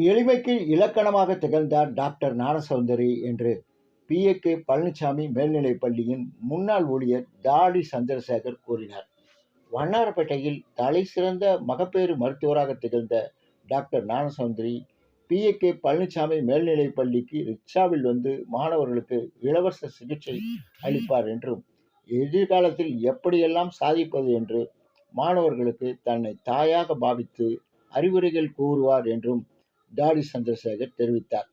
எளிமைக்கு இலக்கணமாக திகழ்ந்தார் டாக்டர் ஞானசௌந்தரி என்று பிஏகே பழனிசாமி மேல்நிலைப் பள்ளியின் முன்னாள் ஊழியர் தாடி சந்திரசேகர் கூறினார். வண்ணாரப்பேட்டையில் தலை சிறந்த மகப்பேறு மருத்துவராக திகழ்ந்த டாக்டர் ஞானசௌந்தரி பிஏகே பழனிசாமி மேல்நிலைப் பள்ளிக்கு ரிக்ஷாவில் வந்து மாணவர்களுக்கு இலவச சிகிச்சை அளிப்பார் என்றும் எதிர்காலத்தில் எப்படியெல்லாம் சாதிப்பது என்று மாணவர்களுக்கு தன்னை தாயாக பாவித்து அறிவுரைகள் கூறுவார் என்றும் டாடி சந்திரசேகர் தெரிவித்தார்.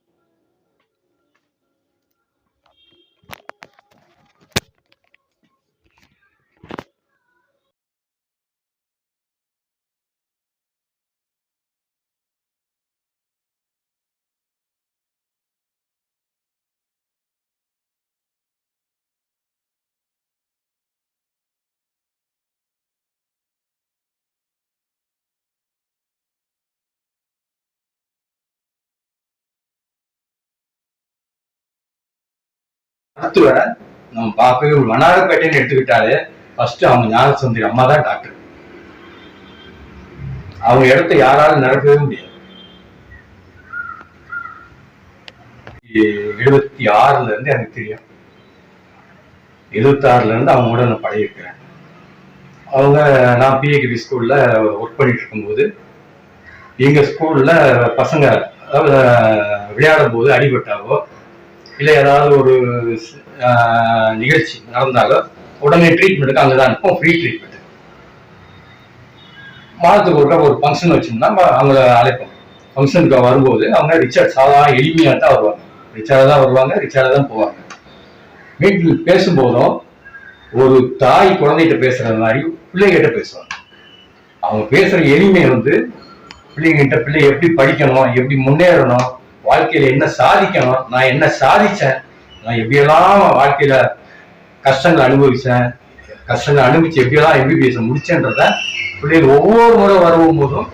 மருத்துவரை நம்ம பார்க்கவே ஒரு வண்ணாரப்பேட்டைன்னு எடுத்துக்கிட்டாலே ஃபர்ஸ்ட் அவங்க ஞானசுந்தரி அம்மா தான் டாக்டர் அவங்க இடத்த யாராலும் நிரப்பவே முடியாது. எழுபத்தி ஆறுல இருந்து எனக்கு தெரியும். எழுபத்தி ஆறுல இருந்து அவங்க கூட நான் பழகிருக்கிறேன் அவங்க நான் பிஏகேபி ஸ்கூல்ல ஒர்க் பண்ணிட்டு இருக்கும்போது எங்க ஸ்கூல்ல பசங்க அதாவது விளையாடும் போது அடிபட்டாவோ இல்லை ஏதாவது ஒரு ஆஹ், நிகழ்ச்சி நடந்தாலோ உடனே ட்ரீட்மெண்ட்டுக்கு அங்கே தான் இருப்போம் ஃப்ரீ ட்ரீட்மெண்ட் மாதத்துக்கு ஒருக்கா ஒரு ஃபங்க்ஷன் வச்சோம்னா நம்ம அவங்கள அழைப்போம். ஃபங்க்ஷனுக்கு வரும்போது அவங்க ரிச்சார்ட் சாதாரண எளிமையாக தான் வருவாங்க. ரிச்சார்டாக தான் வருவாங்க ரிச்சார்டாக தான் போவாங்க. வீட்டில் பேசும்போதும் ஒரு தாய் குழந்தைகிட்ட பேசுகிற மாதிரி பிள்ளைகிட்ட பேசுவாங்க. அவங்க பேசுற எளிமை வந்து பிள்ளைங்கிட்ட பிள்ளை எப்படி படிக்கணும் எப்படி முன்னேறணும் வாழ்க்கையில என்ன சாதிக்கணும் நான் என்ன சாதிச்சேன் நான் எப்படியெல்லாம் வாழ்க்கையில கஷ்டங்கள் அனுபவிச்சேன் கஷ்டங்கள் அனுபவிச்சு எப்படியெல்லாம் எம்பிபிஎஸ் முடிச்சேன்றத பிள்ளைகள் ஒவ்வொரு முறை வரவும் போதும்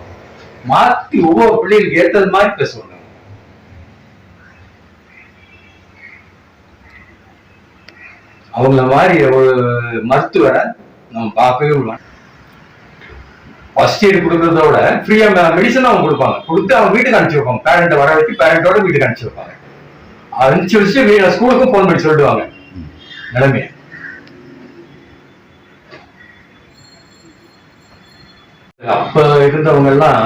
மாத்தி ஒவ்வொரு பிள்ளைகளுக்கு ஏத்தது மாதிரி பேசுவாங்க. அவங்கள மாதிரி ஒரு மருத்துவரை நம்ம பார்க்கவே முடியும் ஃபர்ஸ்ட் எய்ட் கொடுக்கறதோட ஃப்ரீயா மெடிசன் அவங்க கொடுப்பாங்க. கொடுத்து அவங்க வீட்டுக்கு அனுப்பிச்சு வைப்பாங்க. பேரண்ட்டை வர வச்சு பேரண்டோட வீட்டுக்கு அனுப்பிச்சு வைப்பாங்க. அனுப்பிச்சு வச்சுட்டு ஸ்கூலுக்கும் ஃபோன் பண்ணி சொல்லிடுவாங்க. நிலைமையை அப்ப இருந்தவங்க எல்லாம்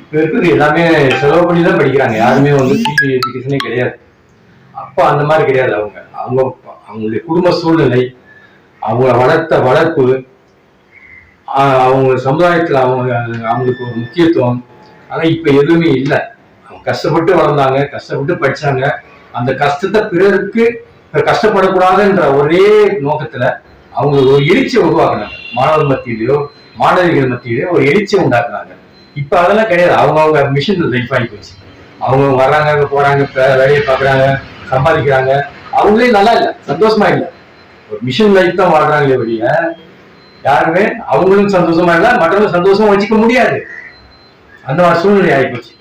இப்ப இருக்குது. எல்லாமே செலவு பண்ணி தான் படிக்கிறாங்க. யாருமே வந்து ஃப்ரீ எஜுகேஷனே கிடையாது. அப்ப அந்த மாதிரி கிடையாது அவங்க. அவங்க அவங்களுடைய குடும்ப சூழ்நிலை அவங்கள வளர்த்த வளர்ப்பு அவங்க சமுதாயத்துல அவங்க அவங்களுக்கு ஒரு முக்கியத்துவம். ஆனா இப்ப எதுவுமே இல்லை. அவங்க கஷ்டப்பட்டு வளர்ந்தாங்க கஷ்டப்பட்டு படிச்சாங்க. அந்த கஷ்டத்தை பிறருக்கு கஷ்டப்படக்கூடாதுன்ற ஒரே நோக்கத்துல அவங்க ஒரு எழுச்சியை உருவாக்குனாங்க மாணவர் மத்தியிலையோ மாணவிகள் மத்தியிலையோ ஒரு எழுச்சியை உண்டாக்குனாங்க இப்ப அதெல்லாம் கிடையாது. அவங்க அவங்க மிஷின் லைஃப் ஆகி போச்சு. அவங்க வர்றாங்க அங்க போறாங்க வேலையை பார்க்குறாங்க சம்பாதிக்கிறாங்க. அவங்களே நல்லா இல்லை சந்தோஷமா இல்லை. ஒரு மிஷின் லைஃப் தான் வாழ்றாங்களே ஒழிய யாருமே அவங்களும் சந்தோஷமா இல்லை மற்றவங்க சந்தோஷமா வச்சுக்க முடியாது. அந்த மாதிரி சூழ்நிலை ஆகிப்போச்சு